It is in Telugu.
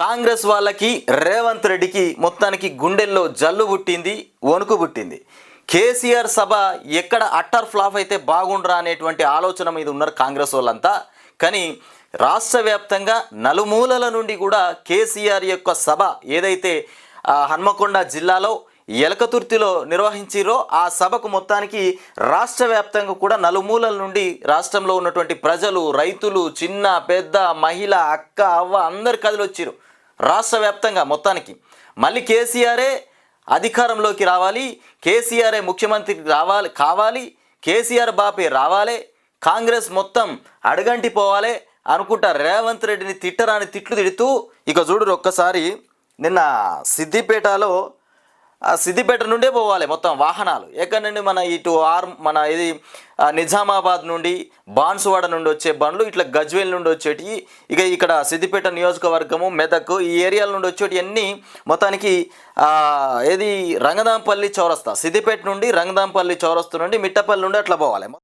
కాంగ్రెస్ వాళ్ళకి రేవంత్ రెడ్డికి మొత్తానికి గుండెల్లో జల్లు పుట్టింది వణుకు పుట్టింది. కేసీఆర్ సభ ఎక్కడ అట్టర్ ఫ్లాప్ అయితే బాగుండరా అనేటువంటి ఆలోచన మీద ఉన్నారు కాంగ్రెస్ వాళ్ళంతా. కానీ రాష్ట్ర వ్యాప్తంగా నలుమూలల నుండి కూడా కేసీఆర్ యొక్క సభ ఏదైతే హన్మకొండ జిల్లాలో ఎలకతుర్తిలో నిర్వహించిరో ఆ సభకు మొత్తానికి రాష్ట్ర వ్యాప్తంగా కూడా నలుమూలల నుండి రాష్ట్రంలో ఉన్నటువంటి ప్రజలు రైతులు చిన్న పెద్ద మహిళ అక్క అవ్వ అందరు కదిలొచ్చిరు రాష్ట్ర వ్యాప్తంగా మొత్తానికి. మళ్ళీ కేసీఆరే అధికారంలోకి రావాలి కేసీఆరే ముఖ్యమంత్రి రావాలి కావాలి కేసీఆర్ బాపే రావాలి కాంగ్రెస్ మొత్తం అడగంటి పోవాలి అనుకుంటా రేవంత్ రెడ్డిని తిట్టరాని తిట్లు తిడుతూ ఇక చూడు ఒక్కసారి నిన్న సిద్దిపేటలో సిద్దిపేట నుండే పోవాలి మొత్తం వాహనాలు. ఎక్కడి నుండి మన ఇటు ఆర్ మన ఇది నిజామాబాద్ నుండి బాన్సువాడ నుండి వచ్చే బండ్లు ఇట్లా గజ్వేల్ నుండి వచ్చేటి ఇక ఇక్కడ సిద్దిపేట నియోజకవర్గము మెదక్ ఈ ఏరియాల నుండి వచ్చేటి అన్నీ మొత్తానికి ఏది రంగదాంపల్లి చౌరస్తా. సిద్దిపేట నుండి రంగదాంపల్లి చౌరస్తా నుండి మిట్టపల్లి నుండి అట్లా పోవాలి.